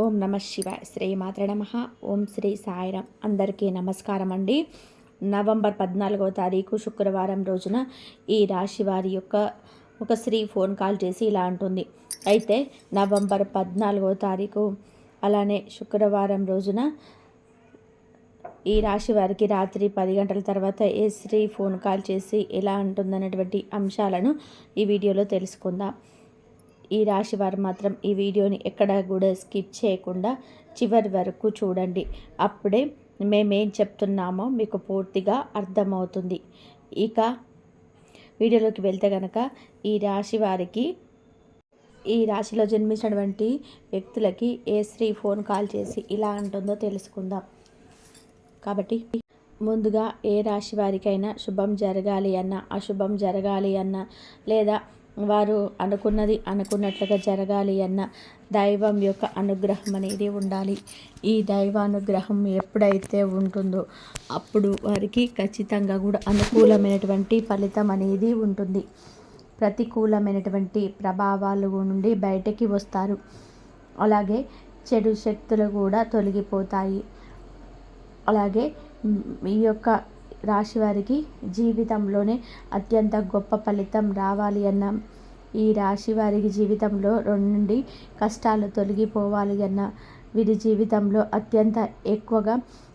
ఓం నమ శివ శ్రీ మాత్ర నమ. ఓం శ్రీ సాయిరామ్. అందరికీ నమస్కారం అండి నవంబర్ పద్నాలుగవ తారీఖు శుక్రవారం రోజున ఈ రాశి వారి యొక్క ఒక స్త్రీ ఫోన్ కాల్ చేసి ఇలా అంటుంది. అయితే నవంబర్ పద్నాలుగవ తారీఖు అలానే శుక్రవారం రోజున ఈ రాశి వారికి రాత్రి పది గంటల తర్వాత ఏ స్త్రీ ఫోన్ కాల్ చేసి ఎలా అంటుందన్నటువంటి అంశాలను ఈ వీడియోలో తెలుసుకుందాం. ఈ రాశి వారు మాత్రం ఈ వీడియోని ఎక్కడ కూడా స్కిప్ చేయకుండా చివరి వరకు చూడండి. అప్పుడే మేమేం చెప్తున్నామో మీకు పూర్తిగా అర్థమవుతుంది. ఇక వీడియోలోకి వెళ్తే కనుక ఈ రాశి వారికి ఈ రాశిలో జన్మించినటువంటి వ్యక్తులకి ఏ స్త్రీ ఫోన్ కాల్ చేసి ఇలా అంటుందో తెలుసుకుందాం. కాబట్టి ముందుగా ఏ రాశి వారికైనా శుభం జరగాలి అన్న అశుభం జరగాలి అన్న లేదా వారు అనుకున్నది అనుకున్నట్లుగా జరగాలి అన్న దైవం యొక్క అనుగ్రహం అనేది ఉండాలి. ఈ దైవానుగ్రహం ఎప్పుడైతే ఉంటుందో అప్పుడు వారికి ఖచ్చితంగా కూడా అనుకూలమైనటువంటి ఫలితం అనేది ఉంటుంది. ప్రతికూలమైనటువంటి ప్రభావాలు నుండి బయటకి వస్తారు. అలాగే చెడు శక్తులు కూడా తొలగిపోతాయి. అలాగే ఈ యొక్క రాశి వారికి జీవితంలోనే అత్యంత గొప్ప ఫలితం రావాలి అన్న ఈ రాశి వారికి జీవితంలో నుండి కష్టాలు తొలగిపోవాలి అన్న వీరి జీవితంలో అత్యంత ఎక్కువగా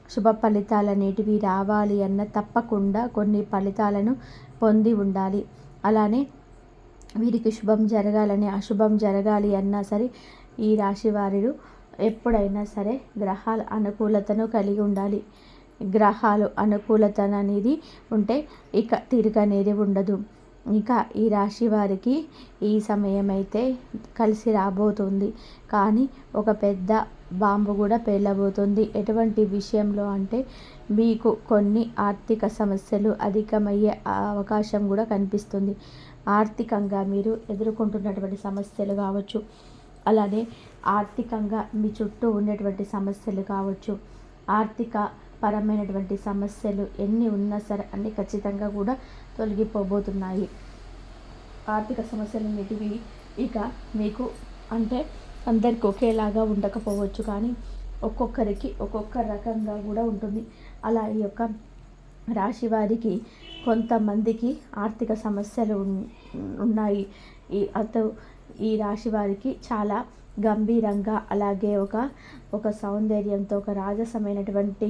శుభ ఫలితాలు అనేటివి రావాలి అన్న తప్పకుండా కొన్ని ఫలితాలను పొంది ఉండాలి. అలానే వీరికి శుభం జరగాలని అశుభం జరగాలి అన్నా సరే ఈ రాశి వారు ఎప్పుడైనా సరే గ్రహాల అనుకూలతను కలిగి ఉండాలి. గ్రహాలు అనుకూలత అనేది ఉంటే ఇక తిరుగు అనేది ఉండదు. ఇక ఈ రాశి వారికి ఈ సమయం అయితే కలిసి రాబోతుంది. కానీ ఒక పెద్ద బాంబు కూడా పేలబోతుంది. ఎటువంటి విషయంలో అంటే మీకు కొన్ని ఆర్థిక సమస్యలు అధికమయ్యే అవకాశం కూడా కనిపిస్తుంది. ఆర్థికంగా మీరు ఎదుర్కొంటున్నటువంటి సమస్యలు కావచ్చు అలానే ఆర్థికంగా మీ చుట్టూ ఉన్నటువంటి సమస్యలు కావచ్చు ఆర్థిక పరమైనటువంటి సమస్యలు ఎన్ని ఉన్నా సరే అన్ని ఖచ్చితంగా కూడా తొలగిపోబోతున్నాయి. ఆర్థిక సమస్యలు అనేటివి ఇక మీకు అంటే అందరికి ఒకేలాగా ఉండకపోవచ్చు కానీ ఒక్కొక్కరికి ఒక్కొక్క రకంగా కూడా ఉంటుంది. అలా ఈ యొక్క రాశి వారికి కొంతమందికి ఆర్థిక సమస్యలు ఉన్నాయి. ఈ అత ఈ రాశి వారికి చాలా గంభీరంగా అలాగే ఒక ఒక సౌందర్యంతో ఒక రాజసమైనటువంటి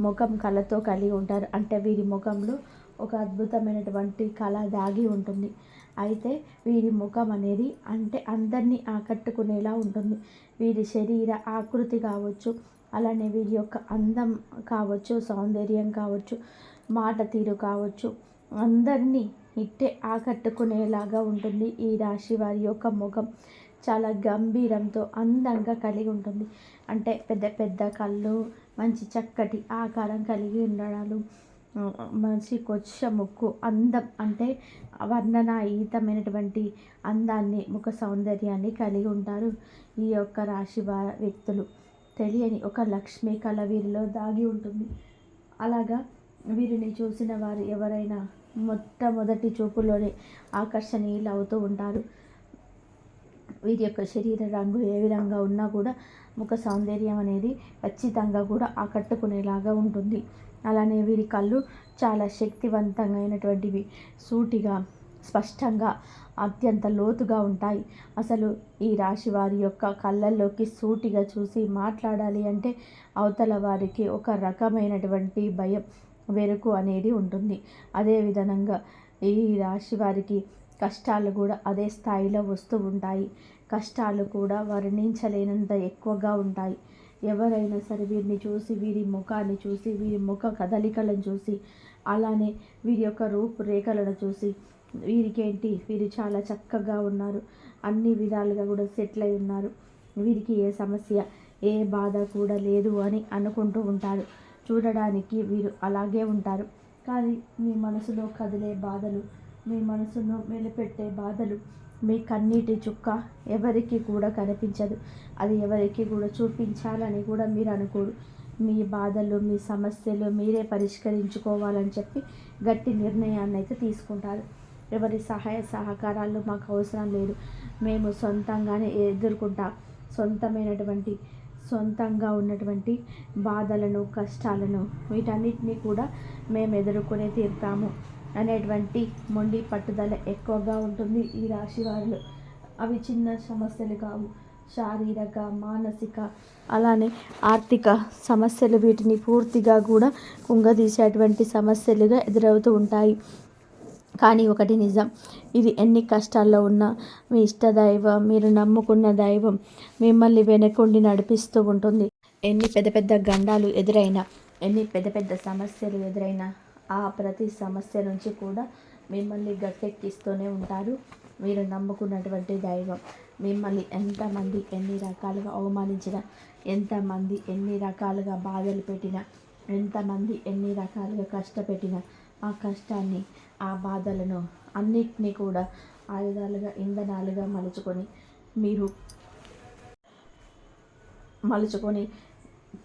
ముఖం కళతో కలిగి ఉంటారు. అంటే వీరి ముఖంలో ఒక అద్భుతమైనటువంటి కళ దాగి ఉంటుంది. అయితే వీరి ముఖం అనేది అంటే అందరినీ ఆకట్టుకునేలా ఉంటుంది. వీరి శరీర ఆకృతి కావచ్చు అలానే వీరి యొక్క అందం కావచ్చు సౌందర్యం కావచ్చు మాట తీరు కావచ్చు అందరినీ ఇట్టే ఆకట్టుకునేలాగా ఉంటుంది ఈ రాశి వారి యొక్క ముఖం. చాలా గంభీరంతో అందంగా కలిగి ఉంటుంది. అంటే పెద్ద పెద్ద కళ్ళు మంచి చక్కటి ఆకారం కలిగి ఉండడాలు మంచి కొచ్చ ముక్కు అందం అంటే వర్ణనాయుతమైనటువంటి అందాన్ని ముఖ సౌందర్యాన్ని కలిగి ఉంటారు ఈ యొక్క రాశి వ్యక్తులు. తెలియని ఒక లక్ష్మీ కళ వీరిలో దాగి ఉంటుంది. అలాగా వీరిని చూసిన వారు ఎవరైనా మొట్టమొదటి చూపులోనే ఆకర్షణీయులు అవుతూ ఉంటారు. వీరి యొక్క శరీర రంగు ఏ విధంగా ఉన్నా కూడా ముఖ సౌందర్యం అనేది ఖచ్చితంగా కూడా ఆకట్టుకునేలాగా ఉంటుంది. అలానే వీరి కళ్ళు చాలా శక్తివంతమైనటువంటివి సూటిగా స్పష్టంగా అత్యంత లోతుగా ఉంటాయి. అసలు ఈ రాశి వారి యొక్క కళ్ళల్లోకి సూటిగా చూసి మాట్లాడాలి అంటే అవతల వారికి ఒక రకమైనటువంటి భయం వెరుకు అనేది ఉంటుంది. అదే విధంగా ఈ రాశి వారికి కష్టాలు కూడా అదే స్థాయిలో వస్తూ ఉంటాయి. కష్టాలు కూడా వర్ణించలేనంత ఎక్కువగా ఉంటాయి. ఎవరైనా సరే వీరిని చూసి వీరి ముఖాన్ని చూసి వీరి ముఖ కదలికలను చూసి అలానే వీరి యొక్క రూపురేఖలను చూసి వీరికేంటి? వీరు చాలా చక్కగా ఉన్నారు. అన్ని విధాలుగా కూడా సెటిల్ అయి ఉన్నారు. వీరికి ఏ సమస్య ఏ బాధ కూడా లేదు అని అనుకుంటూ ఉంటారు. చూడడానికి వీరు అలాగే ఉంటారు. కానీ మీ మనసులో కదిలే బాధలు మీ మనసును మెలిపెట్టే బాధలు మీ కన్నీటి చుక్క ఎవరికి కూడా కనిపించదు. అది ఎవరికి కూడా చూపించాలని కూడా మీరు అనుకోరు. మీ బాధలు మీ సమస్యలు మీరే పరిష్కరించుకోవాలని చెప్పి గట్టి నిర్ణయాన్ని అయితే తీసుకుంటారు. ఎవరి సహాయ సహకారాలు మాకు అవసరం లేదు. మేము సొంతంగానే ఎదుర్కొంటాం సొంతమైనటువంటి సొంతంగా ఉన్నటువంటి బాధలను కష్టాలను వీటన్నిటిని కూడా మేము ఎదుర్కొనే తీరుతాము. అనేటువంటి మొండి పట్టుదల ఎక్కువగా ఉంటుంది ఈ రాశి వారిలో. అవి చిన్న సమస్యలు కావు. శారీరక మానసిక అలానే ఆర్థిక సమస్యలు వీటిని పూర్తిగా కూడా కుంగదీసేటువంటి సమస్యలుగా ఎదురవుతూ ఉంటాయి. కానీ ఒకటి నిజం ఇది ఎన్ని కష్టాల్లో ఉన్నా మీ ఇష్ట దైవం మీరు నమ్ముకున్న దైవం మిమ్మల్ని వెనకుండి నడిపిస్తూ ఉంటుంది. ఎన్ని పెద్ద పెద్ద గండాలు ఎదురైనా ఎన్ని పెద్ద పెద్ద సమస్యలు ఎదురైనా ఆ ప్రతి సమస్య నుంచి కూడా మిమ్మల్ని గట్టెక్కిస్తూనే ఉంటారు. మీరు నమ్ముకున్నటువంటి దైవం. మిమ్మల్ని ఎంతమంది ఎన్ని రకాలుగా అవమానించినా ఎంతమంది ఎన్ని రకాలుగా బాధలు పెట్టినా ఎంతమంది ఎన్ని రకాలుగా కష్టపెట్టినా ఆ కష్టాన్ని ఆ బాధలను అన్నిటినీ కూడా ఆయుధాలుగా ఇంధనాలుగా మలుచుకొని మీరు మలుచుకొని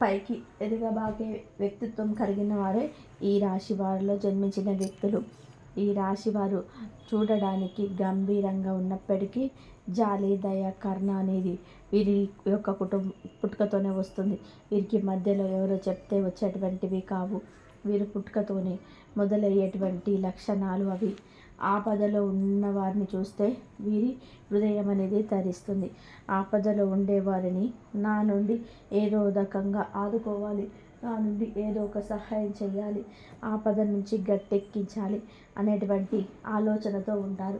పైకి ఎదగబాగే వ్యక్తిత్వం కలిగిన వారే ఈ రాశి వారిలో జన్మించిన వ్యక్తులు. ఈ రాశి వారు చూడడానికి గంభీరంగా ఉన్నప్పటికీ జాలి దయ కర్ణ అనేది వీరి యొక్క కుటుంబ పుట్టుకతోనే వస్తుంది. వీరికి మధ్యలో ఎవరో చెప్తే వచ్చేటువంటివి కావు. వీరు పుట్టుకతోనే మొదలయ్యేటువంటి లక్షణాలు అవి. ఆపదలో ఉన్న వారిని చూస్తే వీరి హృదయం అనేది తరిస్తుంది. ఆపదలో ఉండేవారిని నా నుండి ఏదో రకంగా ఆదుకోవాలి. నా నుండి ఏదో ఒక సహాయం చేయాలి. ఆపద నుంచి గట్టెక్కించాలి అనేటువంటి ఆలోచనతో ఉంటారు.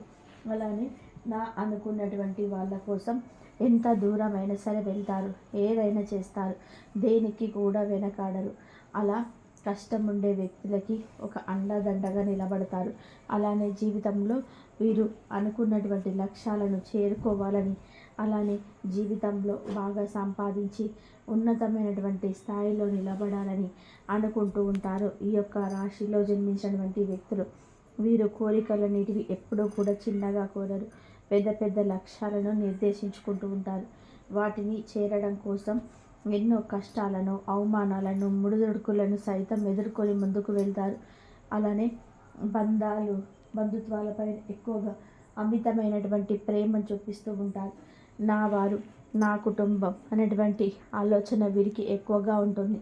అలానే నా అనుకున్నటువంటి వాళ్ళ కోసం ఎంత దూరమైనా సరే వెళ్తారు. ఏదైనా చేస్తారు. దేనికి కూడా వెనకాడరు. అలా కష్టం ఉండే వ్యక్తులకి ఒక అండదండగా నిలబడతారు. అలానే జీవితంలో వీరు అనుకున్నటువంటి లక్ష్యాలను చేరుకోవాలని అలానే జీవితంలో బాగా సంపాదించి ఉన్నతమైనటువంటి స్థాయిలో నిలబడాలని అనుకుంటూ ఉంటారు ఈ యొక్క రాశిలో జన్మించినటువంటి వ్యక్తులు. వీరు కోరికలన్నిటివి ఎప్పుడూ కూడా చిన్నగా కోరరు. పెద్ద పెద్ద లక్ష్యాలను నిర్దేశించుకుంటూ ఉంటారు. వాటిని చేరడం కోసం ఎన్నో కష్టాలను అవమానాలను ముడిదొడుకులను సైతం ఎదుర్కొని ముందుకు వెళ్తారు. అలానే బంధాలు బంధుత్వాలపై ఎక్కువగా అమితమైనటువంటి ప్రేమను చూపిస్తూ ఉంటారు. నా వారు నా కుటుంబం అనేటువంటి ఆలోచన వీరికి ఎక్కువగా ఉంటుంది.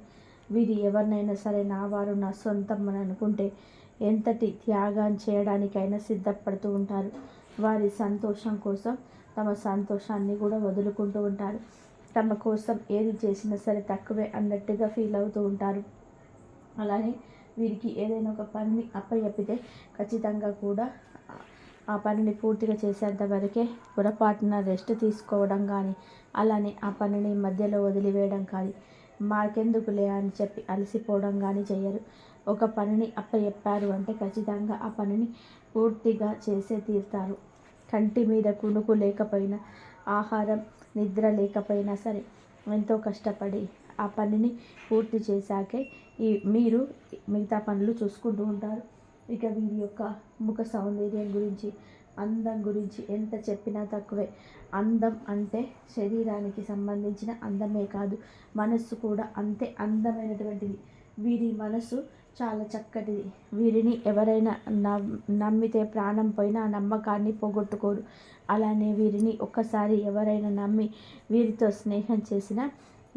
వీరి ఎవరినైనా సరే నా వారు నా సొంతం అని అనుకుంటే ఎంతటి త్యాగం చేయడానికైనా సిద్ధపడుతూ ఉంటారు. వారి సంతోషం కోసం తమ సంతోషాన్ని కూడా వదులుకుంటూ ఉంటారు. తమ కోసం ఏది చేసినా సరే తక్కువే అన్నట్టుగా ఫీల్ అవుతూ ఉంటారు. అలానే వీరికి ఏదైనా ఒక పనిని అప్పచెప్పితే ఖచ్చితంగా కూడా ఆ పనిని పూర్తిగా చేసేంత వరకే పొరపాటున రెస్ట్ తీసుకోవడం కానీ అలానే ఆ పనిని మధ్యలో వదిలివేయడం కానీ మాకెందుకులే అని చెప్పి అలసిపోవడం కానీ చేయరు. ఒక పనిని అప్పచెప్పారు అంటే ఖచ్చితంగా ఆ పనిని పూర్తిగా చేసే తీరుతారు. కంటి మీద కునుకు లేకపోయినా ఆహారం నిద్ర లేకపోయినా సరే ఎంతో కష్టపడి ఆ పనిని పూర్తి చేశాకే ఈ మీరు మిగతా పనులు చూసుకుంటూ ఉంటారు. ఇక వీరి యొక్క ముఖ సౌందర్యం గురించి అందం గురించి ఎంత చెప్పినా తక్కువే. అందం అంటే శరీరానికి సంబంధించిన అందమే కాదు మనస్సు కూడా అంతే అందమైనటువంటిది. వీరి మనసు చాలా చక్కటిది వీరిని ఎవరైనా నమ్మితే ప్రాణం పోయినా ఆ నమ్మకాన్ని పోగొట్టుకోరు. అలానే వీరిని ఒక్కసారి ఎవరైనా నమ్మి వీరితో స్నేహం చేసినా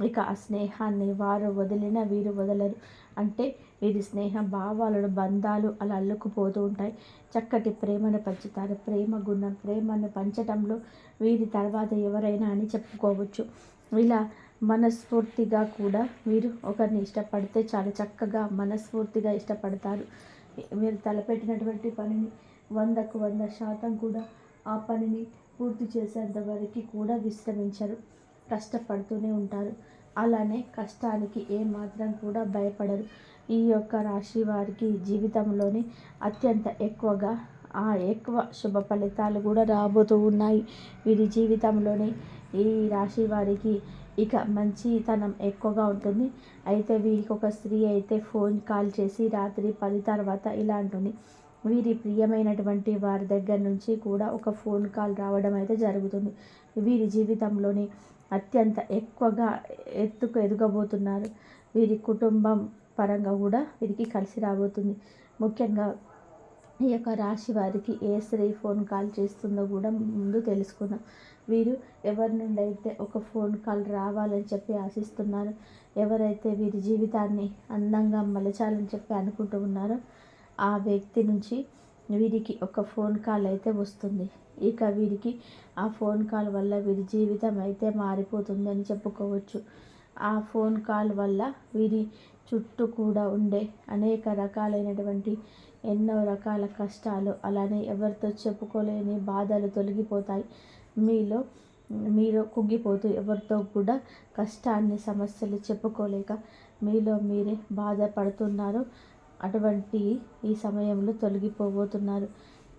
ఇక ఆ స్నేహాన్ని వారు వదిలిన వీరు వదలరు. అంటే వీరి స్నేహ భావాలను బంధాలు అలా అల్లుకుపోతూ ఉంటాయి. చక్కటి ప్రేమను పంచుతారు. ప్రేమ గుణం ప్రేమను పంచటంలో వీరి తర్వాత ఎవరైనా అని చెప్పుకోవచ్చు. ఇలా మనస్ఫూర్తిగా కూడా వీరు ఒకరిని ఇష్టపడితే చాలా చక్కగా మనస్ఫూర్తిగా ఇష్టపడతారు. మీరు తలపెట్టినటువంటి పనిని వందకు వంద శాతం కూడా ఆ పనిని పూర్తి చేసేంత వరకు కూడా విశ్రమించరు కష్టపడుతూనే ఉంటారు. అలానే కష్టానికి ఏమాత్రం కూడా భయపడరు. ఈ యొక్క రాశి వారికి జీవితంలోని అత్యంత ఎక్కువగా ఆ ఎక్కువ శుభ ఫలితాలు కూడా రాబోతూ ఉన్నాయి. వీరి జీవితంలోని ఈ రాశి వారికి ఇక మంచితనం ఎక్కువగా ఉంటుంది. అయితే వీరికి ఒక స్త్రీ అయితే ఫోన్ కాల్ చేసి రాత్రి పది తర్వాత ఇలా అంటుంది. వీరి ప్రియమైనటువంటి వారి దగ్గర నుంచి కూడా ఒక ఫోన్ కాల్ రావడం అయితే జరుగుతుంది. వీరి జీవితంలోని అత్యంత ఎక్కువగా ఎత్తుకు ఎదగబోతున్నారు. వీరి కుటుంబం పరంగా కూడా వీరికి కలిసి రాబోతుంది. ముఖ్యంగా ఈ యొక్క రాశి వారికి ఏ స్త్రీ ఫోన్ కాల్ చేస్తుందో కూడా ముందు తెలుసుకుందాం. వీరు ఎవరి నుండి అయితే ఒక ఫోన్ కాల్ రావాలని చెప్పి ఆశిస్తున్నారు ఎవరైతే వీరి జీవితాన్ని అందంగా మలచాలని చెప్పి అనుకుంటూ ఉన్నారో ఆ వ్యక్తి నుంచి వీరికి ఒక ఫోన్ కాల్ అయితే వస్తుంది. ఇక వీరికి ఆ ఫోన్ కాల్ వల్ల వీరి జీవితం అయితే మారిపోతుంది అని చెప్పుకోవచ్చు. ఆ ఫోన్ కాల్ వల్ల వీరి చుట్టూ కూడా ఉండే అనేక రకాలైనటువంటి ఎన్నో రకాల కష్టాలు అలానే ఎవరితో చెప్పుకోలేని బాధలు తొలగిపోతాయి. మీలో మీరు కుంగిపోతూ ఎవరితో కూడా కష్టాన్ని సమస్యలు చెప్పుకోలేక మీలో మీరే బాధపడుతున్నారు. అటువంటి ఈ సమయంలో తొలగిపోబోతున్నారు.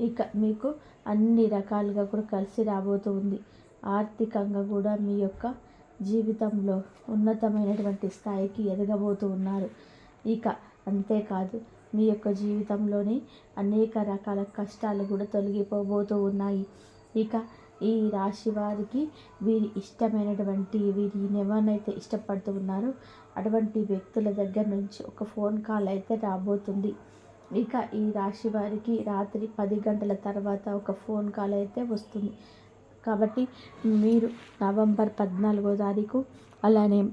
ఇక మీకు అన్ని రకాలుగా కూడా కలిసి రాబోతూ ఉంది. ఆర్థికంగా కూడా మీ యొక్క జీవితంలో ఉన్నతమైనటువంటి స్థాయికి ఎదగబోతూ ఉన్నారు. ఇక అంతేకాదు మీ యొక్క జీవితంలోని అనేక రకాల కష్టాలు కూడా తొలగిపోబోతూ ఉన్నాయి. ఇక ఈ రాశి వారికి వీరి ఇష్టమైనటువంటి వీరి ఎవరినైతే ఇష్టపడుతూ ఉన్నారో. అటువంటి వ్యక్తుల దగ్గర నుంచి ఒక ఫోన్ కాల్ అయితే రాబోతుంది. ఇక ఈ రాశి వారికి రాత్రి పది గంటల తర్వాత ఒక ఫోన్ కాల్ అయితే వస్తుంది. కాబట్టి మీరు నవంబర్ పద్నాలుగో తారీఖు అలానే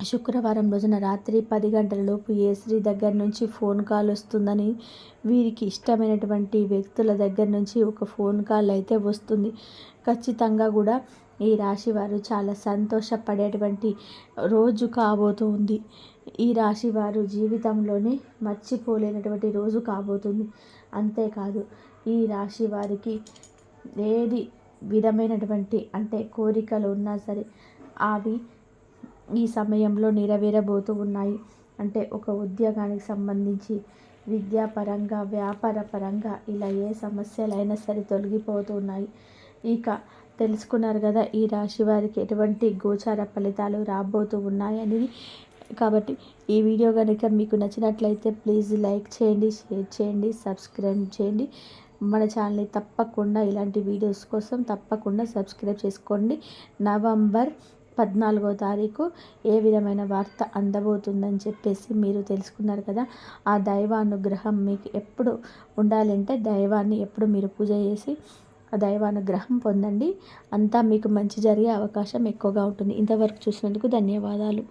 శుక్రవారం రోజున రాత్రి పది గంటలలోపు ఏ శ్రీ దగ్గర నుంచి ఫోన్ కాల్ వస్తుందని వీరికి ఇష్టమైనటువంటి వ్యక్తుల దగ్గర నుంచి ఒక ఫోన్ కాల్ అయితే వస్తుంది. ఖచ్చితంగా కూడా ఈ రాశి వారు చాలా సంతోషపడేటువంటి రోజు కాబోతుంది. ఈ రాశి వారు జీవితంలోనే మర్చిపోలేనటువంటి రోజు కాబోతుంది. అంతేకాదు ఈ రాశి వారికి ఏది విధమైనటువంటి అంటే కోరికలు ఉన్నా సరే అవి ఈ సమయంలో నెరవేరబోతూ ఉన్నాయి. అంటే ఒక ఉద్యోగానికి సంబంధించి విద్యాపరంగా వ్యాపార పరంగా ఇలా ఏ సమస్యలైనా సరే తొలగిపోతున్నాయి ఇక తెలుసుకున్నారు కదా ఈ రాశి వారికి ఎటువంటి గోచార ఫలితాలు రాబోతూ ఉన్నాయని కాబట్టి ఈ వీడియో కనుక మీకు నచ్చినట్లయితే ప్లీజ్ లైక్ చేయండి షేర్ చేయండి సబ్స్క్రైబ్ చేయండి. మన ఛానల్ని తప్పకుండా ఇలాంటి వీడియోస్ కోసం తప్పకుండా సబ్స్క్రైబ్ చేసుకోండి. నవంబర్ పద్నాలుగో తారీఖు ఏ విధమైన వార్త అందబోతుందని చెప్పేసి మీరు తెలుసుకున్నారు కదా. ఆ దైవానుగ్రహం మీకు ఎప్పుడు ఉండాలంటే దైవాన్ని ఎప్పుడు మీరు పూజ చేసి ఆ దైవానుగ్రహం పొందండి. అంతా మీకు మంచి జరిగే అవకాశం ఎక్కువగా ఉంటుంది. ఇంతవరకు చూసినందుకు ధన్యవాదాలు.